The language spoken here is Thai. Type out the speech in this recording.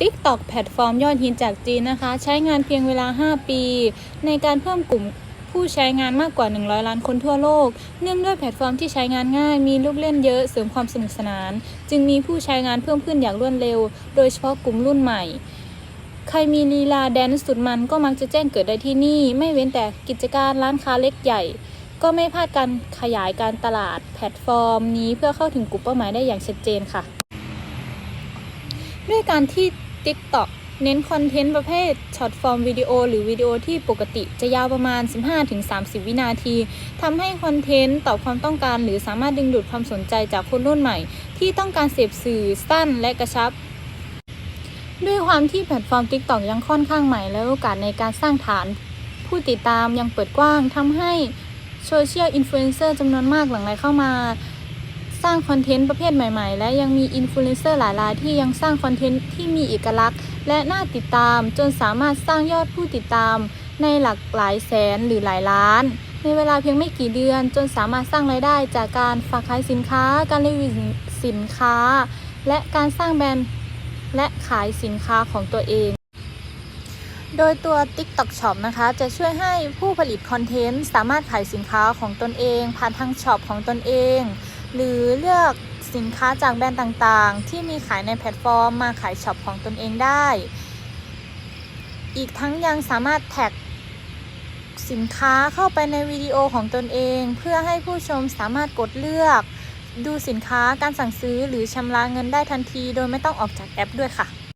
TikTok แพลตฟอร์มยอดฮิตจากจีนนะคะ ใช้งานเพียงเวลา 5 ปี ในการเพิ่มกลุ่มผู้ใช้งานมากกว่า 100 ล้านคนทั่วโลก เนื่องด้วยแพลตฟอร์มที่ใช้งานง่าย มีลูกเล่นเยอะ เสริมความสนุกสนาน จึงมีผู้ใช้งานเพิ่มขึ้นอย่างรวดเร็ว โดยเฉพาะกลุ่มรุ่นใหม่ ใครมีลีลาแดนสุดมันก็มักจะแจ้งเกิดได้ที่นี่ ไม่เว้นแต่กิจการร้านค้าเล็กใหญ่ ก็ไม่พลาดการขยายการตลาดแพลตฟอร์ม นี้เพื่อเข้าถึงกลุ่มเป้าหมายได้อย่างชัดเจนค่ะ ด้วยการที่ TikTok เน้นคอนเทนต์ประเภทช็อตฟอร์มวิดีโอหรือวิดีโอที่ปกติจะยาวประมาณ 15-30 วินาทีทำให้คอนเทนต์ตอบความต้องการ หรือสามารถดึงดูดความสนใจจากคนรุ่นใหม่ ที่ต้องการเสพสื่อสั้นและกระชับ ด้วยความที่แพลตฟอร์ม TikTok ยังค่อนข้างใหม่ และโอกาสในการสร้างฐาน ผู้ติดตามยังเปิดกว้างทำให้โซเชียลอินฟลูเอนเซอร์จำนวนมากหลั่งไหลเข้ามา สร้างคอนเทนต์ประเภทใหม่ๆ และยังมีอินฟลูเอนเซอร์หลายรายที่ยังสร้างคอนเทนต์ที่มีเอกลักษณ์ และน่าติดตามจนสามารถสร้างยอดผู้ติดตาม ในหลักหลายแสนหรือหลายล้าน ในเวลาเพียงไม่กี่เดือน จนสามารถสร้างรายได้จากการฝากขายสินค้า การรีวิวสินค้า และการสร้างแบรนด์และขายสินค้าของตัวเองโดยตัว TikTok Shop นะคะ จะช่วยให้ผู้ผลิตคอนเทนต์สามารถขายสินค้าของตนเอง ผ่านทางช็อปของตนเอง หรือเลือกสินค้าจากแบรนด์ต่างๆ ที่มีขายในแพลตฟอร์มมาขายช็อปของตนเองได้ อีกทั้งยังสามารถแท็กสินค้าเข้าไปในวิดีโอของตนเอง เพื่อให้ผู้ชมสามารถกดเลือก ดูสินค้าการสั่งซื้อหรือชำระเงินได้ทันที โดยไม่ต้องออกจากแอปด้วยค่ะ